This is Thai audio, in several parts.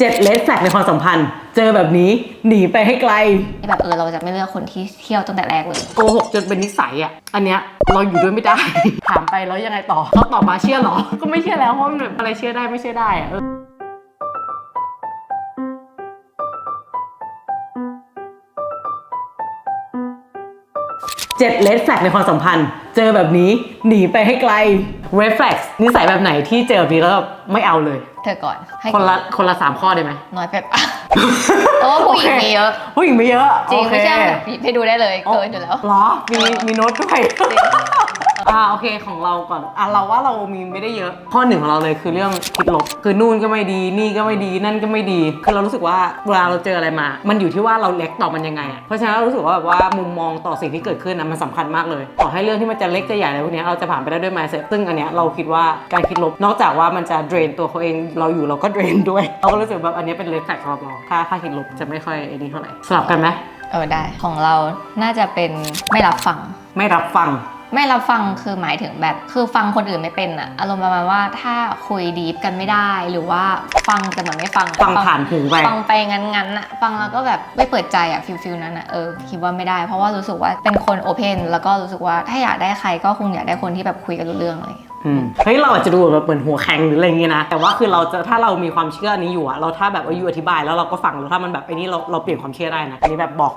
เจ็ดเลสแฟกในความสัมพันธ์ เจอแบบนี้หนีไปให้ไกล แบบเออเราจะไม่เลือกคนที่เที่ยวตั้งแต่แรกเลย โกหกจนเป็นนิสัยอะ อันเนี้ยเราอยู่ด้วยไม่ได้ ถามไปแล้วยังไงต่อเขาตอบมาเชื่อเหรอ ก็ไม่เชื่อแล้วเพราะมันแบบอะไรเชื่อได้ไม่เชื่อได้อะเออเจ็ดเลสแฟกในความสัมพันธ์ เจอแบบนี้หนีไปให้ไกลเรดแฟกนิสัยแบบไหนที่เจอแบบนี้แล้วแบบไม่เอาเลยเธอก่อนให้คนละคนละสามข้อได้ไหมน้อยไปปะโอ้ผู้หญิงมีเยอะผู้หญิงไม่เยอะจริงโอเคไม่ใช่แบบไปดูได้เลยเกินอยู่แล้วเหรอมีมีโน้ตด้วย อ่าโอเคของเราก่อนอะเราว่าเรามีไม่ได้เยอะ ข้อหนึ่งของเราเลยคือเรื่องคิดลบคือนู่นก็ไม่ดีนี่ก็ไม่ดีนั่นก็ไม่ดี คือเรารู้สึกว่าเวลาเราเจออะไรมา มันอยู่ที่ว่าเราเล็กต่อมันยังไงอะเพราะฉะนั้นเรารู้สึกว่าแบบว่ามุมมองต่อสิ่งที่เกิดขึ้นนะมันสำคัญมากเลยต่อให้เรื่องที่มันจะเล็กจะใหญ่อะไรพวกเนี้ยเราจะผ่านไปได้ด้วย mindset ซึ่งอันเนี้ยเราคิดว่าการคิดลบนอกจากว่ามันจะ drain ตัวเขาเองเราอยู่เราก็ drain ด้วยเราก็รู้สึกแบบอันเนี้ยเป็น red flag สำหรับเราถ้าถ้าคิดลบจะไม่ค่อยไอ้นี่เท่าไหร่สลับกันไหมเออได้ของเราน่าจะเป็นไม่รับฟัง ไม่รับฟัง ไม่รับฟังคือหมายถึงแบบ คือฟังคนอื่นไม่เป็นอะอารมณ์ประมาณว่าถ้าคุยดีฟกันไม่ได้หรือว่าฟังแต่เหมือนไม่ฟังอะฟังผ่านหูไป ฟังไปงั้นๆอะฟังแล้วก็แบบไม่เปิดใจอะฟิลฟิลนั้นอะเออคิดว่าไม่ได้ เพราะว่ารู้สึกว่าเป็นคนโอเพนแล้วก็รู้สึกว่าถ้าอยากได้ใครก็คงอยากได้คนที่แบบคุยกันรู้เรื่องอะไรอย่างเงี้ย อืมเฮ้ยเราอาจจะดูแบบเหมือนหัวแข็งหรืออะไรอย่างเงี้ยนะ แต่ว่าคือเราจะถ้าเรามีความเชื่อนี้อยู่อะเราถ้าแบบว่าอยู่อธิบายแล้วเราก็ฟังแล้วถ้ามันแบบไอ้นี่เราเราเปลี่ยนความเชื่อได้นะอันนี้แบบบอก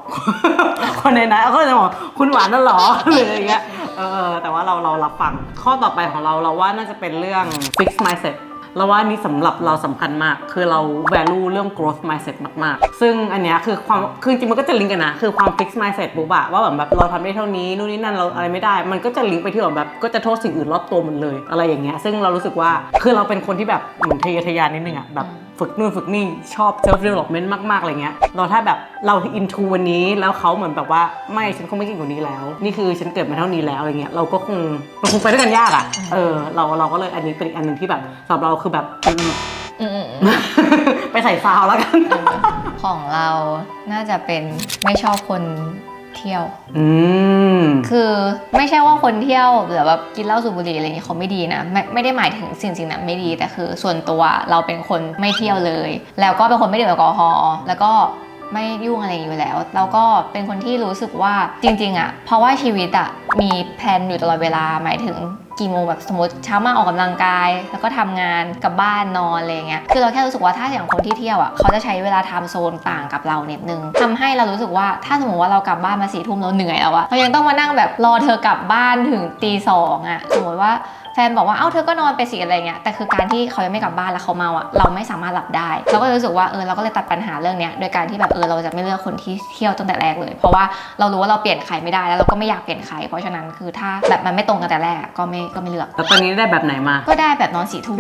คนในนั้นเขาจะบอกคุณหวานนั่นเหรอหรืออะไรอย่างเงี้ย เออแต่ว่าเราเรารับฟัง ข้อต่อไปของเราเราว่าน่าจะเป็นเรื่อง fix mindset เราว่านี่สำหรับเราสำคัญมาก คือเรา value เรื่อง growth mindset มาก ๆ ซึ่งอันเนี้ยคือความคือจริงมันก็จะลิงก์กันนะ คือความ fix mindset ปุ๊บอะว่าแบบเราทำได้เท่านี้นู่นนี่นั่นเราอะไรไม่ได้ มันก็จะลิงก์ไปที่แบบก็จะโทษสิ่งอื่นรอบตัวหมดเลย อะไรอย่างเงี้ยซึ่งเรารู้สึกว่าคือเราเป็นคนที่แบบเหมือนทะเยอทะยานนิดนึงอะแบบ ฝึกนู่นฝึกนี่ชอบ self development มากๆอะไรเงี้ยเราถ้าแบบเรา into วันนี้แล้วเขาเหมือนแบบว่าไม่ฉันคงไม่เก่งกว่านี้แล้ว นี่คือฉันเกิดมาเท่านี้แล้วอะไรเงี้ยเราก็คงมันคงไปด้วยกันยากอะเออเราเราก็เลยอันนี้เป็นอีกอันหนึ่งที่แบบสำหรับเราคือแบบอืมอืมอืมไปใส่ซาวแล้วกันเออของเราน่าจะเป็นไม่ชอบคน เที่ยว อืม คือไม่ใช่ว่าคนเที่ยวหรือแบบกินเหล้าสูบบุหรี่อะไรอย่างนี้เขาไม่ดีนะไม่ไม่ได้หมายถึงสิ่งสิ่งนั้นไม่ดี แต่คือส่วนตัวเราเป็นคนไม่เที่ยวเลย แล้วก็เป็นคนไม่ดื่มแอลกอฮอล์แล้วก็ไม่ยุ่งอะไรอยู่แล้ว แล้วก็เป็นคนที่รู้สึกว่าจริง ๆอะเพราะว่าชีวิตอะมีแพลนอยู่ตลอดเวลาหมายถึงกี่โมงแบบสมมติเช้ามาออกกำลังกาย แล้วก็ทำงานกลับบ้านนอนอะไรเงี้ยคือเราแค่รู้สึกว่าถ้าอย่างคนที่เที่ยวอะเขาจะใช้เวลาไทม์โซนต่างกับเรานิดนึงทำให้เรารู้สึกว่าถ้าสมมติว่าเรากลับบ้านมาสี่ทุ่มเราเหนื่อยแล้วอะเรายังต้องมานั่งแบบรอเธอกลับบ้านถึงตีสองอะสมมติว่าแฟนบอกว่า เอ้า เธอก็นอนไปสิอะไรเงี้ย แต่คือการที่เขายังไม่กลับบ้านแล้วเขาเมาอะเราไม่สามารถหลับได้ เราก็รู้สึกว่า เออ เราก็เลยตัดปัญหาเรื่องเนี้ย โดยการที่แบบ เออ เราจะไม่เลือกคนที่เที่ยวตั้งแต่แรกเลย เพราะว่าเรารู้ว่าเราเปลี่ยนใครไม่ได้ แล้วเราก็ไม่อยากเปลี่ยนใคร เพราะฉะนั้นคือถ้าแบบมันไม่ตรงกันแต่แรกก็ไม่ก็ไม่เลือกแต่ตอนนี้ได้แบบไหนมา ก็ได้แบบนอนสี่ทุ่ม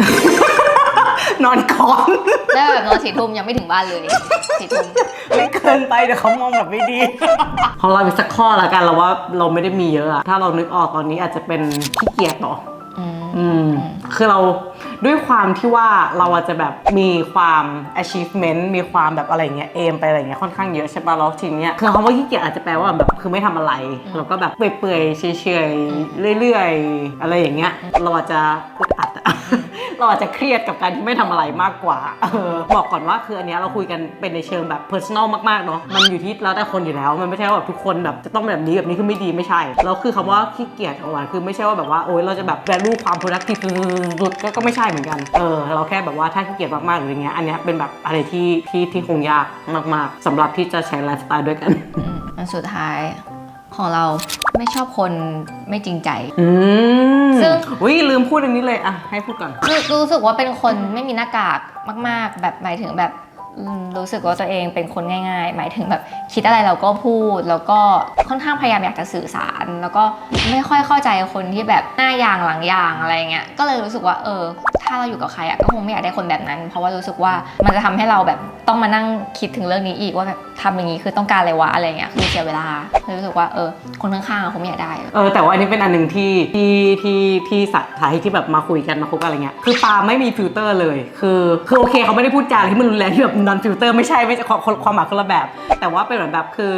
นอนคอน ได้แบบนอนสี่ทุ่มยังไม่ถึงบ้านเลยสี่ทุ่มไม่เกินไปเดี๋ยวเขามองแบบไม่ดี ของเราอีกสักข้อละกันเราว่าเราไม่ได้มีเยอะอะถ้าเรานึกออกตอนนี้อาจจะเป็นขี้เกียจต่ออืม อืมคือเราด้วยความที่ว่าเราอาจจะแบบมีความ achievement มีความแบบอะไรเงี้ยเอมไปอะไรเงี้ยค่อนข้างเยอะใช่ปะแล้วทีเนี้ยคือคำว่าขี้เกียจอาจจะแปลว่าแบบคือไม่ทำอะไรเราก็แบบเปื่อยๆเฉยๆเรื่อย ๆ อะไรอย่างเงี้ยเราอาจจะอึดอัดอะ เราอาจจะเครียดกับการที่ไม่ทำอะไรมากกว่าเออบอกก่อนว่าคืออันนี้เราคุยกันเป็นในเชิงแบบ personal มากๆเนาะมันอยู่ที่แล้วแต่คนอยู่แล้ว มันไม่ใช่ว่าแบบทุกคนแบบจะต้องแบบนี้แบบนี้คือไม่ดีไม่ใช่แล้วคือคำว่าขี้เกียจของหวานคือไม่ใช่ว่าแบบว่าโอ๊ยเราจะแบบ value ความ productive สุดก็ไม่ใช่เหมือนกันเออเราแค่แบบว่าถ้าขี้เกียจมากๆหรืออย่างเงี้ยอันนี้เป็นแบบอะไรที่ที่ที่คงยากมากๆสำหรับที่จะใช้ไลฟ์สไตล์ด้วยกันอือันสุดท้าย ของเราไม่ชอบคนไม่จริงใจ อืมซึ่ง อุ้ยลืมพูดอันนี้เลยอะให้พูดก่อน คือรู้สึกว่าเป็นคนไม่มีหน้ากากมาก ๆ แบบหมายถึงแบบอืมรู้สึกว่าตัวเองเป็นคนง่าย ๆ หมายถึงแบบคิดอะไรเราก็พูด แล้วก็ค่อนข้างพยายามอยากจะสื่อสาร แล้วก็ไม่ค่อยเข้าใจคนที่แบบหน้าอย่างหลังอย่างอะไรเงี้ยก็เลยรู้สึกว่าเออ ถ้าเราอยู่กับใครอะก็คงไม่อยากได้คนแบบนั้น เพราะว่ารู้สึกว่ามันจะทำให้เราแบบต้องมานั่งคิดถึงเรื่องนี้อีกว่าแบบทำอย่างนี้คือต้องการอะไรวะอะไรเงี้ยคือเสียเวลาเลยรู้สึกว่าเออคนข้างๆคงไม่อยากได้เออแต่ว่าอันนี้เป็นอันหนึ่งที่ที่ที่ที่สถานที่แบบมาคุยกันมาคุยกันอะไรเงี้ยคือปาไม่มีฟิลเตอร์เลย คือคือโอเคเขาไม่ได้พูดจาที่มันรุนแรงที่แบบนอนฟิลเตอร์ไม่ใช่ไม่ใช่ความความหมายคนละแบบ แต่ว่าเป็นเหมือนแบบคือ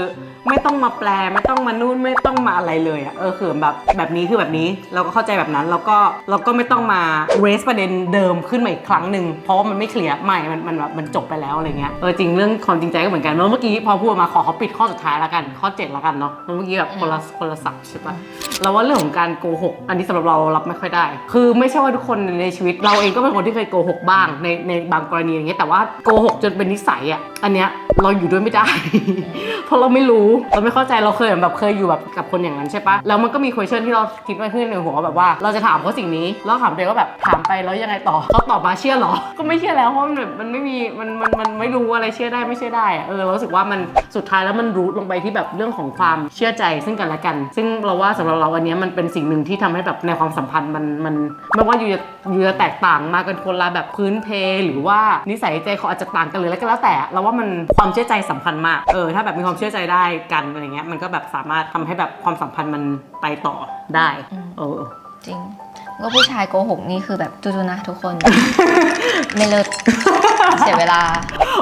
ไม่ต้องมาแปลไม่ต้องมานู่นไม่ต้องมาอะไรเลยอะเออคือแบบแบบนี้คือแบบนี้เราก็เข้าใจแบบนั้นแล้วก็เราก็ไม่ต้องมา raise ประเด็นเดิมขึ้นมาอีกครั้งหนึ่งเพราะว่ามันไม่เคลียร์ใหม่มันมันแบบมันจบไปแล้วอะไรเงี้ยเออจริงเรื่องความจริงใจก็เหมือนกันแล้วเมื่อกี้พอพูดมาขอเขาปิดข้อสุดท้ายแล้วกันข้อเจ็ดแล้วกันเนาะเมื่อกี้แบบคนละคนละสับใช่ปะเราว่าเรื่องของการโกหกอันนี้สำหรับเรารับไม่ค่อยได้ คือไม่ใช่ว่าทุกคนในชีวิต เราเองก็เป็นคนที่เคยโกหกบ้างในในบางกรณีอย่างเงี้ยแต่ว่าโกหกจนเป็นนิสัยอะอันเนี้ยเราอยู่ด้วยไม่ได้ เพราะเราไม่รู้เราไม่เข้าใจเราเคยแบบเคยอยู่แบบกับคนอย่างนั้นใช่ปะแล้วมันก็มี question ที่เราคิดไว้ขึ้นในหัวว่าแบบว่า เราจะถามเขาสิ่งนี้แล้วถามตัวเองว่าแบบถามไปแล้วยังไงต่อเขาตอบมาเชื่อเหรอ ก็ไม่เชื่อแล้วเพราะมันแบบมันไม่มีมันมันมันไม่รู้อะไรเชื่อได้ไม่เชื่อได้อะเออเรารู้สึกว่ามันสุดท้ายแล้วมันรูทลงไปที่แบบเรื่องของความเชื่อใจซึ่งกันและกัน ซึ่งเราว่าสำหรับเราอันเนี้ยมันเป็นสิ่งหนึ่งที่ทำให้แบบในความสัมพันธ์มันมันไม่ว่าอยู่จะอยู่จะแตกต่างมากันคนละแบบพื้นเพ หรือว่านิสัยใจเขาอาจจะต่างกันเลยแล้วก็แล้วแต่ เราว่ามันความเชื่อใจสำคัญมากเออถ้าแบบมีความเชื่อใจได้กันอะไรเงี้ยมันก็แบบสามารถทำให้แบบความสัมพันธ์มันไปต่อได้เออ จริง ก็ผู้ชายโกหกนี่คือแบบจูๆนะทุกคน ไม่เลิกเสียเวลา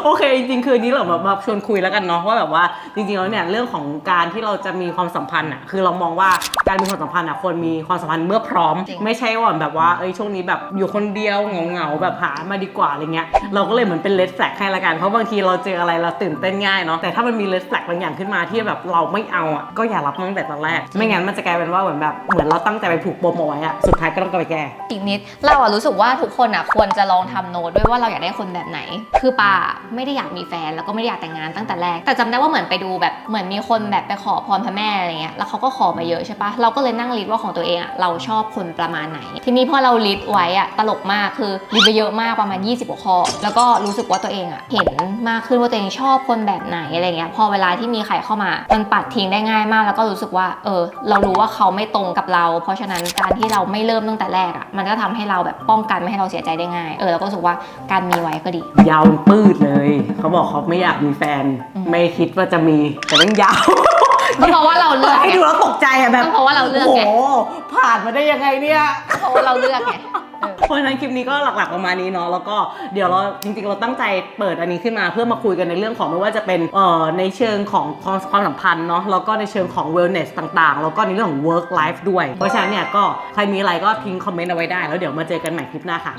โอเคจริงๆคืออนนี้เราแบบมาชวนคุยแล้วกันเนาะว่าแบบว่าจริงๆแล้วเนี่ยเรื่องของการที่เราจะมีความสัมพันธ์อะคือเรามองว่าการมีความสัมพันธ์อะควรมีความสัมพันธ์เมื่อพร้อม จริง ไม่ใช่ว่าแบบว่าเอ้ยช่วงนี้แบบอยู่คนเดียวเหงาๆแบบหามาดีกว่าอะไรเงี้ยเราก็เลยเหมือนเป็นเลดแฟลกให้ละกันเพราะบางทีเราเจออะไรเราตื่นเต้นง่ายเนาะแต่ถ้ามันมีเลดแฟลกบางอย่างขึ้นมาที่แบบเราไม่เอาอะก็อย่ารับมันตั้งแต่ตอนแรก ไม่งั้นมันจะกลายเป็นว่าเหมือนแบบเหมือนเราตั้งใจไปผูกปมเอาไว้อะสุดท้ายก็ต้องกลับไปแก้ อีกนิดเราอะรู้สึกว่าทุกคนอะควรจะลองทำโน้ตด้วยว่าเราอยากได้คนแบบไหน คือปาไม่ได้อยากมีแฟนแล้วก็ไม่ได้อยากแต่งงานตั้งแต่แรก แต่จำได้ว่าเหมือนไปดูแบบเหมือนมีคนแบบไปขอพรพระแม่อะไรเงี้ยแล้วเขาก็ขอมาเยอะใช่ปะเราก็เลยนั่งลิสต์ว่าของตัวเองอะเราชอบคนประมาณไหน ทีนี้พอเราลิสต์ไว้อะตลกมากคือลิสต์ไปเยอะมากประมาณ 20กว่าข้อแล้วก็รู้สึกว่าตัวเองอะเห็นมากขึ้นว่าตัวเองชอบคนแบบไหนอะไรเงี้ยพอเวลาที่มีใครเข้ามามันปัดทิ้งได้ง่ายมาก แล้วก็รู้สึกว่าเออ เรารู้ว่าเขาไม่ตรงกับเรา เพราะฉะนั้นการที่เราไม่เริ่มตั้งแต่แรกอะมันก็ทำให้เราแบบป้องกันไม่ให้เราเสียใจได้ง่าย เออแล้วก็รู้สึกว่าการมีไว้ก็ดี ยาวปืดเลยเขาบอกเขาไม่อยากมีแฟนอืมไม่คิดว่าจะมีแต่ต้องยาว ก็เพราะว่าเราเลือกให้ไง ดูแล้วตกใจอะแบบก็เพราะว่าเราเลือกโอ้โหไงผ่านมาได้ยังไงเนี่ย เพราะว่าเราเลือกไงเออ เพราะฉะนั้นคลิปนี้ก็หลักๆประมาณนี้เนาะแล้วก็เดี๋ยวเราจริงๆเราตั้งใจเปิดอันนี้ขึ้นมาเพื่อมาคุยกันในเรื่องของไม่ว่าจะเป็นเอ่อในเชิงของความความสัมพันธ์เนาะแล้วก็ในเชิงของ wellness ต่างๆ แล้วก็ในเรื่องของ work life ด้วย เพราะฉะนั้นเนี่ยก็ใครมีอะไรก็ทิ้งคอมเมนต์เอาไว้ได้ แล้วเดี๋ยวมาเจอกันใหม่คลิปหน้าค่ะ